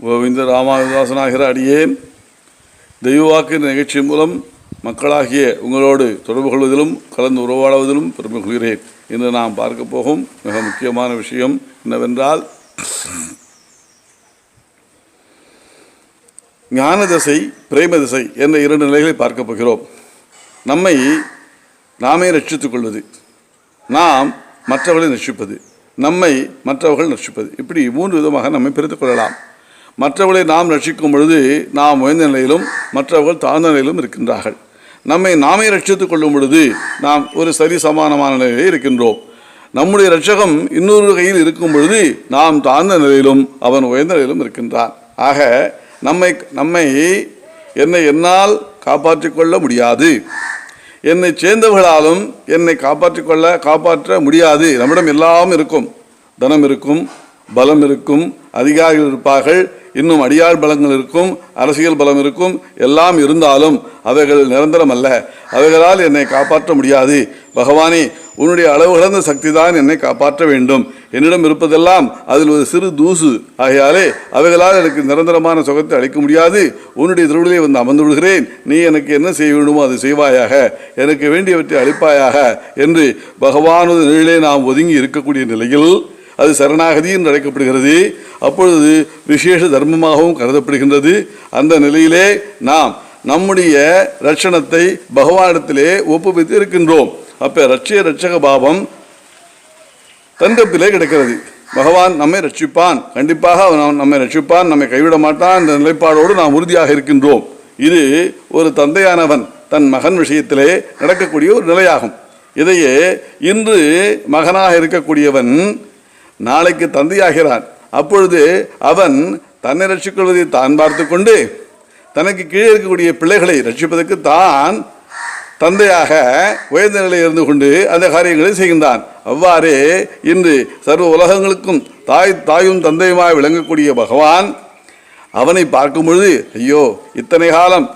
கோவிந்த ராமானுதாசனாகிற அடியேன். தெய்வவாக்கு நிகழ்ச்சி மூலம் மக்களாகிய உங்களோடு தொடர்பு கொள்வதிலும் கலந்து உறவாடுவதிலும் பெருமை கொள்கிறேன் இன்று நாம் பார்க்க போகும் மிக முக்கியமான விஷயம் என்னவென்றால் ஞான திசை பிரேம திசை என்ற இரண்டு நிலைகளை பார்க்கப் போகிறோம். நம்மை நாமே ரட்சித்துக் கொள்வது. நாம் மற்றவர்களை ரட்சிப்பது. நம்மை மற்றவர்கள் ரட்சிப்பது. இப்படி மூன்று விதமாக நம்மை பிரித்துக் கொள்ளலாம். மற்றவர்களை நாம் ரட்சிக்கும் பொழுது நாம் உயர்ந்த நிலையிலும் மற்றவர்கள் தாழ்ந்த நிலையிலும் இருக்கின்றார்கள். நம்மை நாமே ரட்சித்துக் கொள்ளும் பொழுது நாம் ஒரு சரி சமானமான நிலையிலே இருக்கின்றோம். நம்முடைய ரட்சகம் இன்னொரு கையில் இருக்கும் பொழுது நாம் தாழ்ந்த நிலையிலும் அவன் உயர்ந்த நிலையிலும் இருக்கின்றான். ஆக நம்மை நம்மை என்னை என்னால் காப்பாற்றிக் கொள்ள முடியாது. என்னை சேர்ந்தவர்களாலும் என்னை காப்பாற்றிக் கொள்ள காப்பாற்ற முடியாது. நம்மிடம் எல்லாம் இருக்கும். தனம் இருக்கும் பலம் இருக்கும் அதிகாரிகள் இருப்பார்கள். இன்னும் அடியார் பலங்கள் இருக்கும் அரசியல் பலம் இருக்கும் எல்லாம் இருந்தாலும் அவைகள் நிரந்தரம் அல்ல. அவைகளால் என்னை காப்பாற்ற முடியாது. பகவானே உன்னுடைய அளவு கடந்த சக்தி தான் என்னை காப்பாற்ற வேண்டும். என்னிடம் இருப்பதெல்லாம் அதில் ஒரு சிறு தூசு. ஆகையாலே அவைகளால் எனக்கு நிரந்தரமான சுகத்தை அளிக்க முடியாது. உன்னுடைய திருவிழியை வந்து அமர்ந்து விடுகிறேன். நீ எனக்கு என்ன செய்ய வேண்டுமோ அது செய்வாயாக. எனக்கு வேண்டியவற்றை அளிப்பாயாக என்று பகவானது நிலையிலே நாம் ஒதுங்கி இருக்கக்கூடிய நிலையில் அது சரணாகதி என்று அழைக்கப்படுகிறது. அப்பொழுது விசேஷ தர்மமாகவும் கருதப்படுகின்றது. அந்த நிலையிலே நாம் நம்முடைய ரட்சணத்தை பகவானிடத்திலே ஒப்புவித்து இருக்கின்றோம் அப்ப ரட்சிய ரட்சக பாவம் தந்தப்பிலே கிடைக்கிறது. பகவான் நம்மை ரட்சிப்பான். கண்டிப்பாக அவன் நம்மை ரட்சிப்பான் நம்மை கைவிட மாட்டான் என்ற நிலைப்பாடோடு நாம் உறுதியாக இருக்கின்றோம். இது ஒரு தந்தையானவன் தன் மகன் விஷயத்திலே நடக்கக்கூடிய ஒரு நிலையாகும். இதையே இன்று மகனாக இருக்கக்கூடியவன் நாளைக்கு தந்தையாகிறான். அப்பொழுது அவன் தன்னை ரட்சிக்கொள்வதை தான் பார்த்து கொண்டு தனக்கு கீழே இருக்கக்கூடிய பிள்ளைகளை ரட்சிப்பதற்கு தான் தந்தையாக உயர்ந்த நிலையில் இருந்து கொண்டு அந்த காரியங்களை செய்கின்றான். அவ்வாறே இன்று சர்வ உலகங்களுக்கும் தாய் தாயும் தந்தையுமாய் விளங்கக்கூடிய பகவான் அவனை பார்க்கும் பொழுது ஐயோ இத்தனை காலம்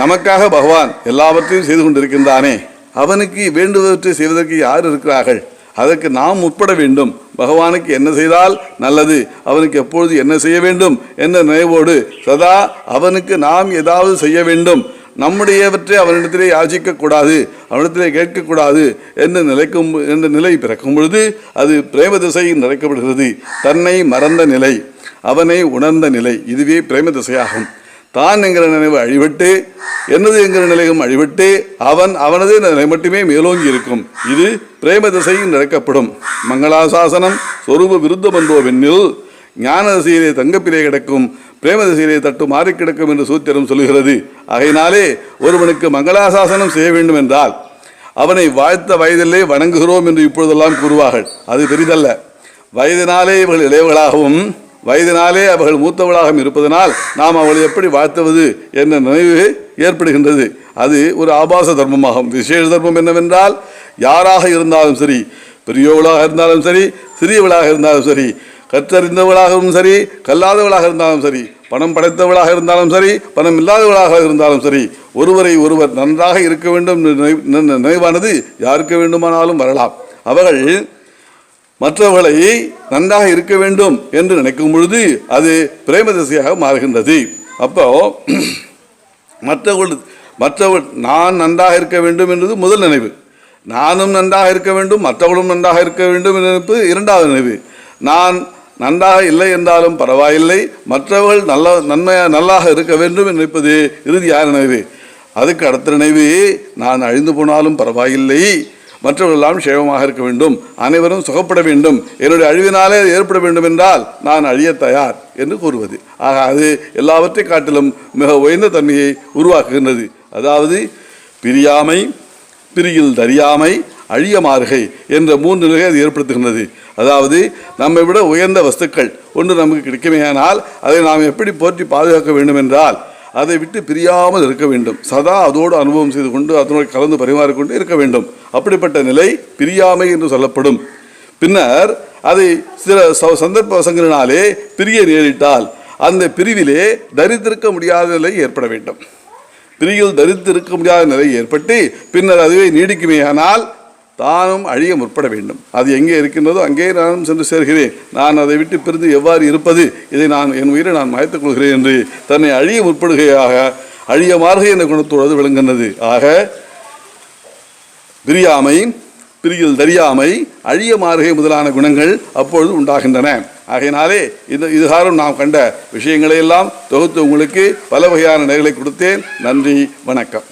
நமக்காக பகவான் எல்லாவற்றையும் செய்து கொண்டிருக்கின்றானே. அவனுக்கு வேண்டுவற்றை செய்வதற்கு யார் இருக்கிறார்கள்? அதற்கு நாம் உட்பட வேண்டும். பகவானுக்கு என்ன செய்தால் நல்லது. அவனுக்கு எப்பொழுது என்ன செய்ய வேண்டும் என்ற நினைவோடு சதா அவனுக்கு நாம் ஏதாவது செய்ய வேண்டும். நம்முடையவற்றை அவனிடத்திலே யாசிக்கக்கூடாது அவனிடத்திலே கேட்கக்கூடாது என்று நிலைக்கும் என்ற நிலை பிறக்கும் பொழுது அது பிரேம திசையில் நடக்கப்படுகிறது. தன்னை மறந்த நிலை அவனை உணர்ந்த நிலை இதுவே பிரேம திசையாகும். தான் என்கிற நினைவு அழிவிட்டு என்னது என்கிற நிலையும் அழிவிட்டு அவன் அவனது நிலை மட்டுமே மேலோங்கி இருக்கும் இது பிரேம திசையில் நடக்கப்படும். மங்களாசாசனம் சொரூப விருத்தம் பந்தோவெண்ணில் ஞான திசையிலே தங்கப்பிலே கிடக்கும் பிரேம திசையிலே தட்டு மாறி கிடக்கும் என்று சூத்திரம் சொல்கிறது ஆகையினாலே ஒருவனுக்கு மங்களாசாசனம் செய்ய வேண்டும் என்றால் அவனை வாழ்த்த வயதிலே வணங்குகிறோம் என்று இப்பொழுதெல்லாம் கூறுவார்கள். அது பெரிதல்ல. வயதினாலே இவர்கள் இளையவர்களாகவும் வயதினாலே அவர்கள் மூத்தவளாகவும் இருப்பதனால் நாம் அவளை எப்படி வாழ்த்துவது என்ற நினைவு ஏற்படுகின்றது. அது ஒரு ஆபாச தர்மமாகும். விசேஷ தர்மம் என்னவென்றால் யாராக இருந்தாலும் சரி பெரியவளாக இருந்தாலும் சரி சிறியவளாக இருந்தாலும் சரி கற்றறிந்தவளாகவும் சரி கல்லாதவளாக இருந்தாலும் சரி பணம் படைத்தவளாக இருந்தாலும் சரி பணம் இல்லாதவளாக இருந்தாலும் சரி ஒருவரை ஒருவர் நன்றாக இருக்க வேண்டும் நினைவானது யாருக்கு வேண்டுமானாலும் வரலாம். அவர்கள் மற்றவர்களை நன்றாக இருக்க வேண்டும் என்று நினைக்கும் பொழுது அது பிரேம திசையாக மாறுகின்றது. அப்போ மற்றவர்கள் மற்றவர் நான் நன்றாக இருக்க வேண்டும் என்பது முதல் நினைவு. நானும் நன்றாக இருக்க வேண்டும் மற்றவர்களும் நன்றாக இருக்க வேண்டும் என்ற நினைப்பு இரண்டாவது நினைவு. நான் நன்றாக இல்லை என்றாலும் பரவாயில்லை மற்றவர்கள் நல்ல நன்மையாக நல்லாக இருக்க வேண்டும் என்று நினைப்பது இறுதியான நினைவு. அதுக்கு அடுத்த நினைவு நான் அழிந்து போனாலும் பரவாயில்லை மற்றவர்களெல்லாம் சேவமாக இருக்க வேண்டும். அனைவரும் சுகப்பட வேண்டும். என்னுடைய அழிவினாலே ஏற்பட வேண்டும் என்றால் நான் அழிய தயார் என்று கூறுவது. ஆக அது எல்லாவற்றை காட்டிலும் மிக உயர்ந்த தன்மையை உருவாக்குகின்றது. அதாவது பிரியாமை பிரியில் தரியாமை அழிய மாறுகை என்ற மூன்று நிலையை அது ஏற்படுத்துகின்றது. அதாவது நம்மை விட உயர்ந்த வஸ்துக்கள் ஒன்று நமக்கு கிடைக்குமேயானால் அதை நாம் எப்படி போற்றி பாதுகாக்க வேண்டும் என்றால் அதை விட்டு பிரியாமல் இருக்க வேண்டும். சதா அதோடு அனுபவம் செய்து கொண்டு அதனோடு கலந்து பரிமாறிக்கொண்டு இருக்க வேண்டும். அப்படிப்பட்ட நிலை பிரியாமை என்று சொல்லப்படும். பின்னர் அதை சில ச- சந்தர்ப்ப வசங்களினாலே பிரிய நேரிட்டால் அந்த பிரிவிலே தரித்திருக்க முடியாத நிலை ஏற்பட வேண்டும். பிரியில் தரித்திருக்க முடியாத நிலை ஏற்பட்டு பின்னர் அதுவே நீடிக்குமேயானால் தானும் அழிய முற்பட வேண்டும். அது எங்கே இருக்கின்றதோ அங்கே நானும் சென்று சேர்கிறேன். நான் அதை விட்டு பிரிந்து எவ்வாறு இருப்பது? இதை நான் என் உயிரை நான் மயத்துக் கொள்கிறேன் என்று தன்னை அழிய முற்படுகையாக அழிய மாறுகை என்ற குணத்தோடு விளங்குகின்றது. ஆக பிரியாமை பிரியில் தெரியாமை அழிய மாறுகை முதலான குணங்கள் அப்பொழுது உண்டாகின்றன. ஆகையினாலே இந்த இதுகாரம் நாம் கண்ட விஷயங்களை எல்லாம் தொகுத்து உங்களுக்கு பல வகையான நிலைகளை கொடுத்தேன். நன்றி வணக்கம்.